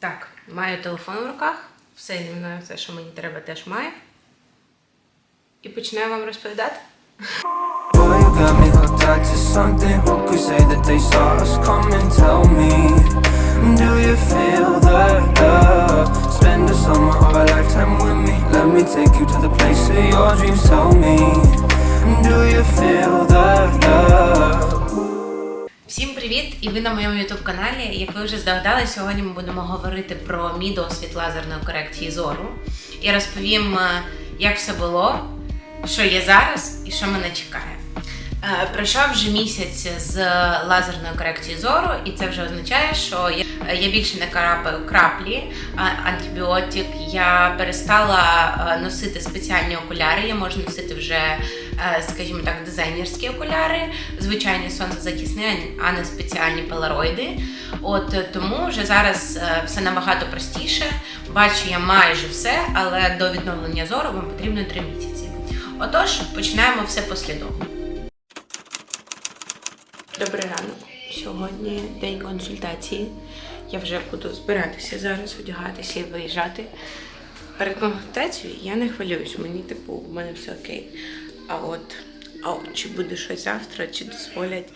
Так, маю телефон в руках, все зі мною, все, що мені треба, теж маю. І починаю вам розповідати. Do you feel the love? Всім привіт! І ви на моєму youtube каналі. Як ви вже здогадали, сьогодні ми будемо говорити про мій досвід лазерної корекції зору. і розповім, е, як все було, що є зараз і що мене чекає. Е, Пройшов вже місяць з лазерної корекції зору, і це вже означає, що я, я більше не крапаю краплі, антибіотик. Я перестала е, носити спеціальні окуляри. Я можу носити вже, е, скажімо так, дизайнерські окуляри, звичайні сонцезахисні, а не спеціальні полароїди. От тому вже зараз все набагато простіше. Бачу я майже все, але до відновлення зору вам потрібно 3 місяці. Отож, починаємо все послідовно. Добрий ранок. Сьогодні день консультації. Я вже буду збиратися зараз, одягатися і виїжджати. Перед консультацією я не хвилююсь, мені типу, в мене все окей. А от, а от чи буде щось завтра, чи дозволять,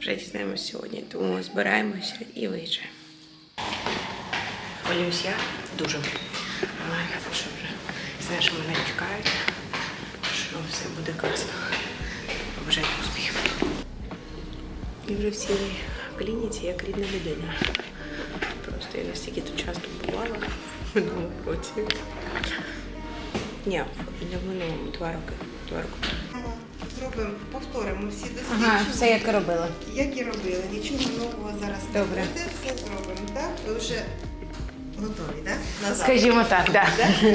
вже дізнаємося сьогодні. Тому збираємося і виїжджаємо. Хвилююсь я дуже. Я вже знаю, мене чекають, що все буде класно. Бажаю успіхів. І вже в цій клініці як рідна людина. Просто я настільки тут часто бувала в минулому році. Ні, не в минулому, два роки. Два роки. Зробимо, повторимо всі дослідження. як робила. Як і робили, нічого нового зараз не буде, все зробимо, так? Ви вже готові, так? Назад. Скажімо так, да.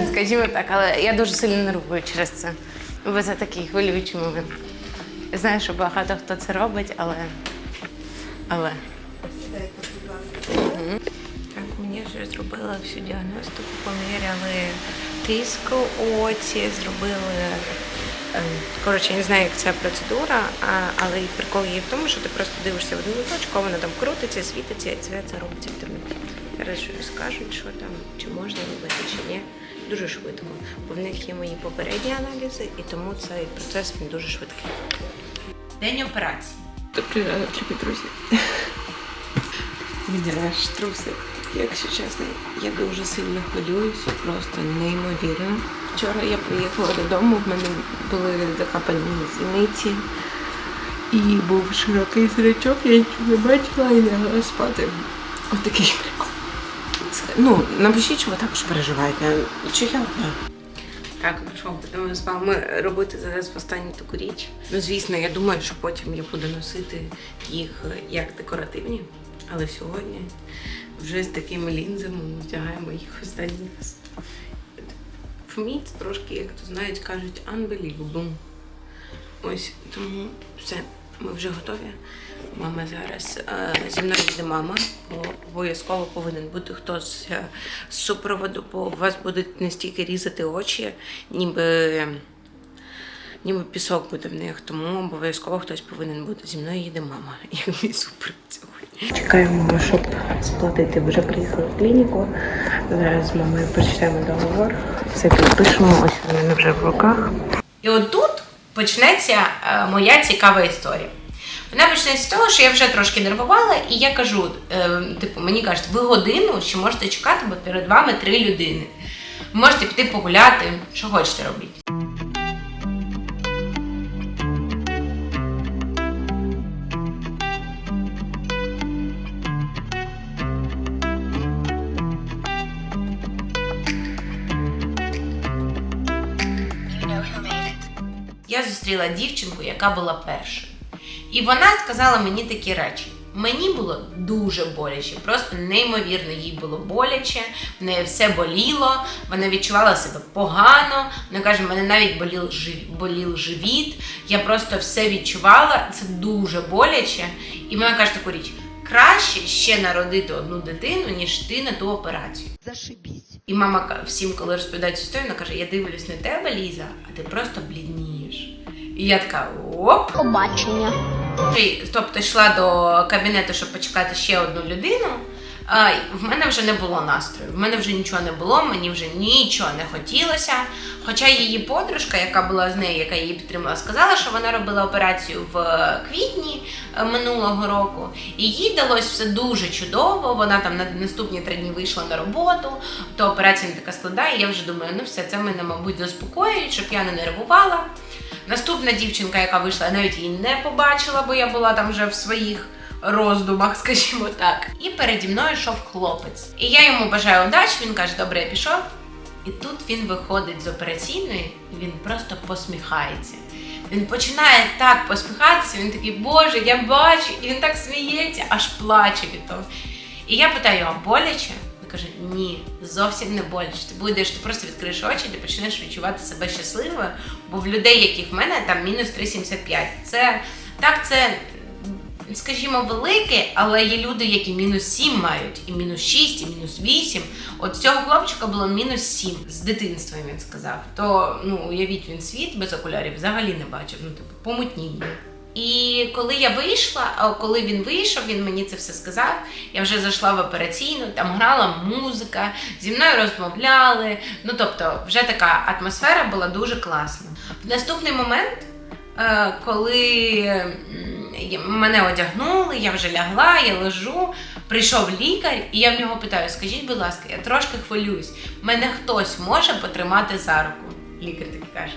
Скажімо так, але я дуже сильно нервую через це. Бо це такий хвилюючий момент. Я знаю, що багато хто це робить, але. Але. Так, мені вже зробили всю діагностику, поміряли тиск у оці, зробили. е, Коротше, я не знаю, як ця процедура, але і прикол є в тому, що ти просто дивишся в одну точку, вона там крутиться, світиться, і це, це робиться в темноті. Зараз щось скажуть, що там, чи можна робити, чи ні. Дуже швидко. Бо в них є мої попередні аналізи, і тому цей процес він дуже швидкий. День операції. Добрий ранок, любі друзі. Мене аж трусить. Якщо чесно, я дуже сильно хвилююся, просто неймовірно. Вчора я приїхала додому, в мене були закапані зіниці. І був широкий зрачок, я нічого не бачила і лягла спати. Отакий прикол. Ну, напишіть, що ви також переживаєте. Чи я одна? Так, що, будемо з вами робити зараз в останню таку річ. Ну, звісно, я думаю, що потім я буду носити їх е, як декоративні, але сьогодні вже з такими лінзами ми вдягаємо їх останній раз. For трошки, як то знають, кажуть, unbelievable. Ось тому все, ми вже готові. Мама зараз е, зі мною йде мама, бо обов'язково повинен бути хтось е, з супроводу, бо вас будуть настільки різати очі, ніби, ніби пісок буде в них. Тому обов'язково хтось повинен бути. Зі мною їде мама, як мій супер сьогодні. Чекаємо, щоб сплатити. Вже приїхали в клініку. Зараз з мамою прочитаємо договор. Все підпишемо, ось в мене вже в руках. І от тут почнеться е, моя цікава історія. Вона почнеться з того, що я вже трошки нервувала, і я кажу: е, типу, мені кажуть, ви годину ще можете чекати, бо перед вами три людини. Можете піти погуляти, що хочете робити. я зустріла дівчинку, яка була першою. І вона сказала мені такі речі. Мені було дуже боляче, просто неймовірно їй було боляче, в неї все боліло, вона відчувала себе погано. Вона каже, мене навіть болів, жив- болів живіт. Я просто все відчувала, це дуже боляче. І вона каже таку річ: краще ще народити одну дитину, ніж ти на ту операцію. Зашибісь. І мама всім, коли розповідає цю історію, вона каже: Я дивлюсь на тебе, Ліза, а ти просто бліднієш. І я така оп. Побачення. Тобто йшла до кабінету, щоб почекати ще одну людину. А, в мене вже не було настрою, в мене вже нічого не було, мені вже нічого не хотілося. Хоча її подружка, яка була з нею, яка її підтримала, сказала, що вона робила операцію в е, квітні е, минулого року, і їй далось все дуже чудово. Вона там на наступні три дні вийшла на роботу, то операція не така складна, і я вже думаю, ну все, це мене, мабуть, заспокоюють, щоб я не нервувала. Наступна дівчинка, яка вийшла, я навіть її не побачила, бо я була там вже в своїх роздумах, скажімо так. І переді мною йшов хлопець. І я йому бажаю удачі, він каже, добре, я пішов. І тут він виходить з операційної, і він просто посміхається. Він починає так посміхатися, він такий, Боже, я бачу, і він так сміється, аж плаче від того. І я питаю його, боляче? Каже, ні, зовсім не боляче. Ти будеш, ти просто відкриєш очі, ти почнеш відчувати себе щасливою, бо в людей, яких в мене, там мінус 3,75. Це так, це скажімо, велике, але є люди, які мінус 7 мають, і мінус 6, і мінус 8. От цього хлопчика було мінус 7 з дитинства, він сказав. То ну уявіть, він світ без окулярів взагалі не бачив. Ну, типу, помутніння. І коли я вийшла, коли він вийшов, він мені це все сказав. Я вже зайшла в операційну, там грала музика, зі мною розмовляли. Ну тобто, вже така атмосфера була дуже класна. В наступний момент Е, коли мене одягнули, я вже лягла, я лежу, прийшов лікар, і я в нього питаю: скажіть, будь ласка, я трошки хвилююсь, мене хтось може потримати за руку? Лікар такий каже.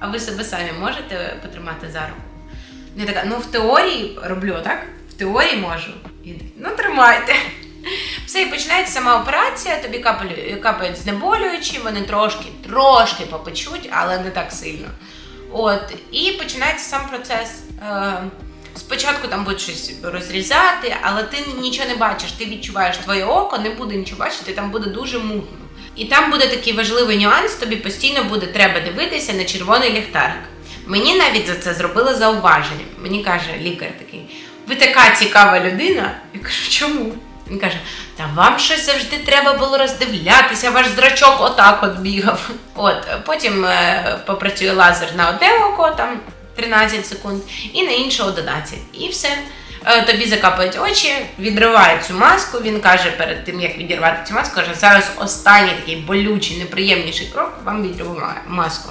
А ви себе самі можете потримати за руку? Я така, ну в теорії роблю, так? В теорії можу. І ну тримайте. Все, і починається сама операція, тобі капелю- капають знеболюючі, вони трошки, трошки попечуть, але не так сильно. От, і починається сам процес. Е, спочатку там будуть щось розрізати, але ти нічого не бачиш. Ти відчуваєш твоє око, не буде нічого бачити, там буде дуже мутно. І там буде такий важливий нюанс, тобі постійно буде треба дивитися на червоний ліхтарик. Мені навіть за це зробили зауваження. Мені каже лікар такий: ви така цікава людина. Я кажу, чому? Він каже: Та вам щось завжди треба було роздивлятися, ваш зрачок отак от бігав. От потім е, попрацює лазер на одне око, там 13 секунд, і на інше 11. І все. Е, Тобі закапають очі, відривають цю маску. Він каже перед тим, як відірвати цю маску, каже, зараз останній такий болючий, неприємніший крок, вам відриває маску.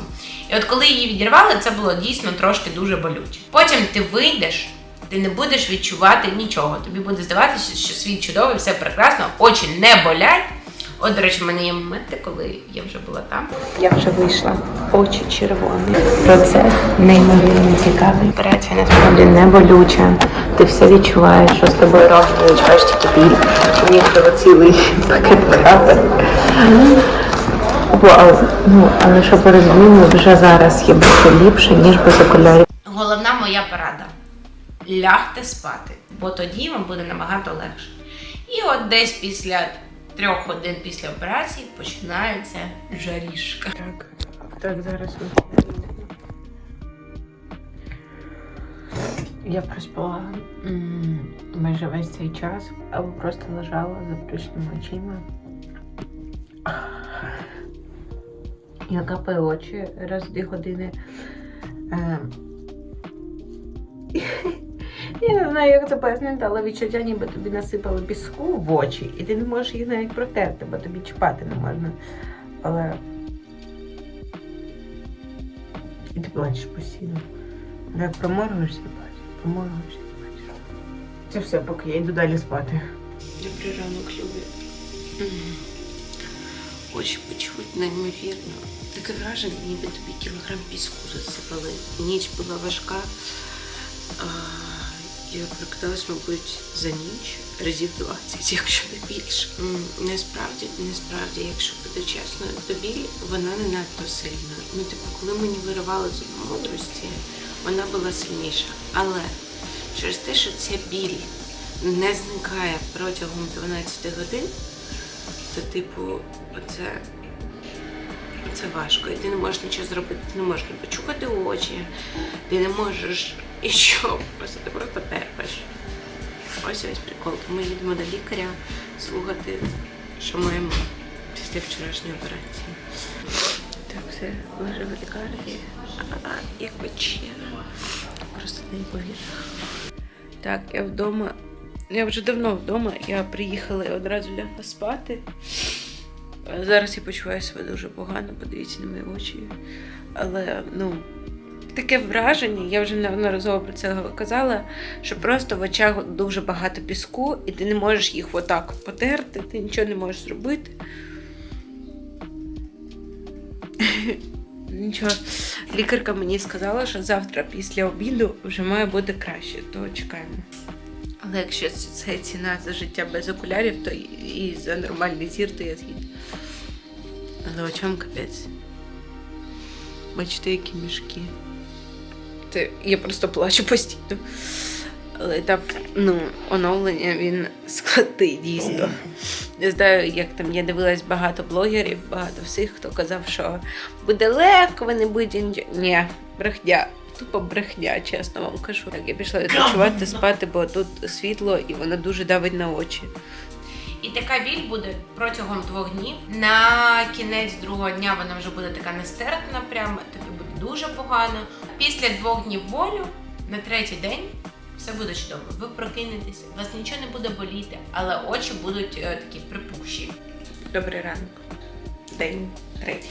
І от коли її відірвали, це було дійсно трошки дуже болюче. Потім ти вийдеш, ти не будеш відчувати нічого. Тобі буде здаватися, що світ чудовий, все прекрасно, очі не болять. От, до речі, в мене є моменти, коли я вже була там. Я вже вийшла, очі червоні. Процес неймовірно цікавий. Операція насправді не болюча. Ти все відчуваєш, що з тобою роблять, відчуваєш тільки біль. Мені треба цілий пакет капель. Вау, ну але щоб ви розуміли, вже зараз є більше ліпше, ніж без окулярів. Головна моя порада лягте спати, бо тоді вам буде набагато легше. І от десь після трьох годин після операції починається жарішка. Так, так зараз Я проспала майже весь цей час, або просто лежала з заплющеними очима. Я капаю очі раз дві години. Я не знаю, як це пояснити, але відчуття, ніби тобі насипали піску в очі, і ти не можеш їх навіть протерти, бо тобі чіпати не можна. Але і ти плачеш постійно. Але Як проморгуєшся, плачеш, проморгуєшся, плачеш. Це все, поки я йду далі спати. Добрий ранок, любі. Очі почуть неймовірно. Таке враження, ніби тобі кілограм піску засипали. Ніч була важка. А, я прокидалась, мабуть, за ніч разів 20, якщо не більше. Насправді, насправді, якщо бути чесною, то біль вона не надто сильна. Ну, типу, коли мені виривали з мудрості, вона була сильніша. Але через те, що ця біль не зникає протягом 12 годин, то, типу, оце, це важко. І ти не можеш нічого зробити, ти не можеш не почухати очі, ти не можеш і що, просто ти просто терпиш. Ось ось прикол. Ми їдемо до лікаря слухати, що маємо після вчорашньої операції. Так, все, лежу в лікарні. А, як пече. Просто неймовірно. Так, я вдома Я вже давно вдома, я приїхала і одразу лягла спати. Зараз я почуваю себе дуже погано, подивіться на мої очі. Але ну, таке враження, я вже неодноразово про це казала, що просто в очах дуже багато піску, і ти не можеш їх отак потерти, ти нічого не можеш зробити. Нічого, лікарка мені сказала, що завтра після обіду вже має бути краще, то чекаємо. Але якщо це ціна за життя без окулярів, то і- за нормальний зір, то я згідна. Але очам капець. Бачите, які мішки. Це я просто плачу постійно. Але там, ну, оновлення він складний дійсно. Не знаю, як там я дивилась багато блогерів, багато всіх, хто казав, що буде легко, не нічого. Ні, брехня. Тупо брехня, чесно вам кажу. Так, я пішла відпочивати, спати, бо тут світло і воно дуже давить на очі. І така біль буде протягом двох днів. На кінець другого дня вона вже буде така нестерпна, прямо тобі буде дуже погано. Після двох днів болю на третій день все буде чудово. Ви прокинетеся, у вас нічого не буде боліти, але очі будуть е, такі припухші. Добрий ранок. День третій.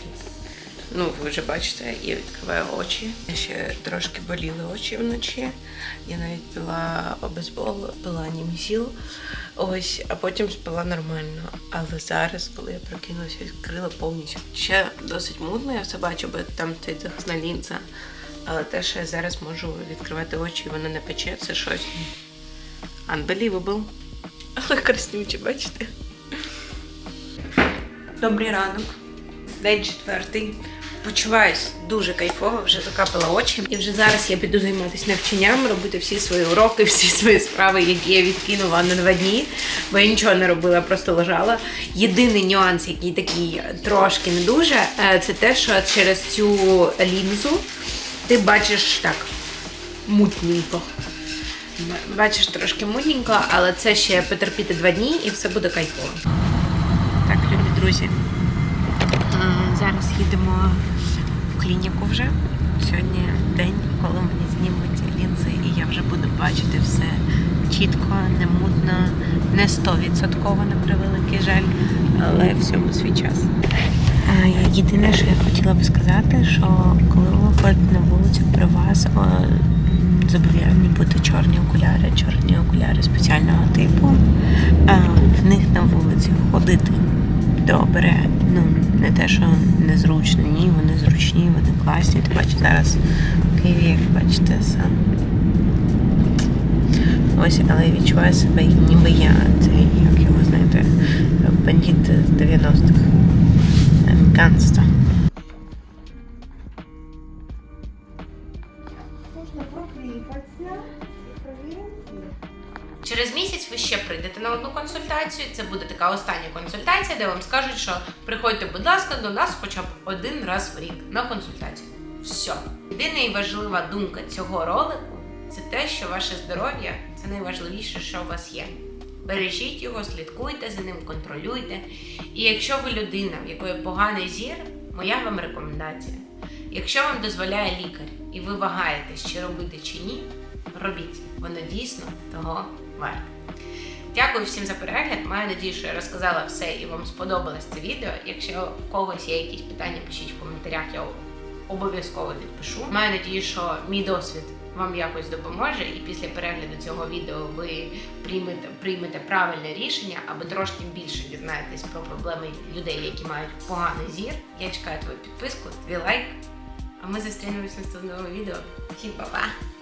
Ну, ви вже бачите, я відкриваю очі. Ще трошки боліли очі вночі. Я навіть пила обезбол, пила німісіл. Ось, а потім спала нормально. Але зараз, коли я прокинулася, відкрила повністю. Ще досить мутно, я все бачу, бо там стоїть захисна лінза. Але те, що я зараз можу відкривати очі, і воно не пече, це щось unbelievable. Але краснюче, бачите? Добрий ранок. День четвертий. Почуваюсь дуже кайфово, вже закапала очі. І вже зараз я піду займатися навчанням, робити всі свої уроки, всі свої справи, які я відкинула на два дні, бо я нічого не робила, просто лежала. Єдиний нюанс, який такий трошки не дуже, е, це те, що через цю лінзу ти бачиш так мутненько. Бачиш трошки мутненько, але це ще потерпіти два дні і все буде кайфово. Так, любі друзі. Е, Зараз їдемо в клініку вже. Сьогодні день, коли мені знімуть лінзи, і я вже буду бачити все чітко, не мутно, не стовідсотково, на превеликий жаль, але всьому свій час. Е, Єдине, що я хотіла би сказати, що коли ви виходите на вулицю, при вас зобов'язані бути чорні окуляри, чорні окуляри спеціального типу. Е, В них на вулиці ходити добре. Ну, не те, що незручно, ні, вони зручні, вони класні. Ти бачиш зараз в Києві, як бачите, сам. Ось, але я відчуваю себе, ніби я цей, як його знаєте, бандит з 90-х. Прокліпатися. Через місяць ви ще прийдете на одну консультацію. Це буде така остання консультація, де вам скажуть, що приходьте, будь ласка, до нас хоча б один раз в рік на консультацію. Все. Єдина і важлива думка цього ролику це те, що ваше здоров'я це найважливіше, що у вас є. Бережіть його, слідкуйте за ним, контролюйте. І якщо ви людина, в якої поганий зір, моя вам рекомендація. Якщо вам дозволяє лікар і ви вагаєтесь, чи робити чи ні, робіть. Воно дійсно того варте. Дякую всім за перегляд. Маю надію, що я розказала все і вам сподобалось це відео. Якщо у когось є якісь питання, пишіть в коментарях, я обов'язково відпишу. Маю надію, що мій досвід вам якось допоможе, і після перегляду цього відео ви приймете, приймете правильне рішення аби трошки більше дізнаєтесь про проблеми людей, які мають поганий зір. Я чекаю твою підписку, твій лайк. А ми зустрінемось в наступному відео. Всім па-па!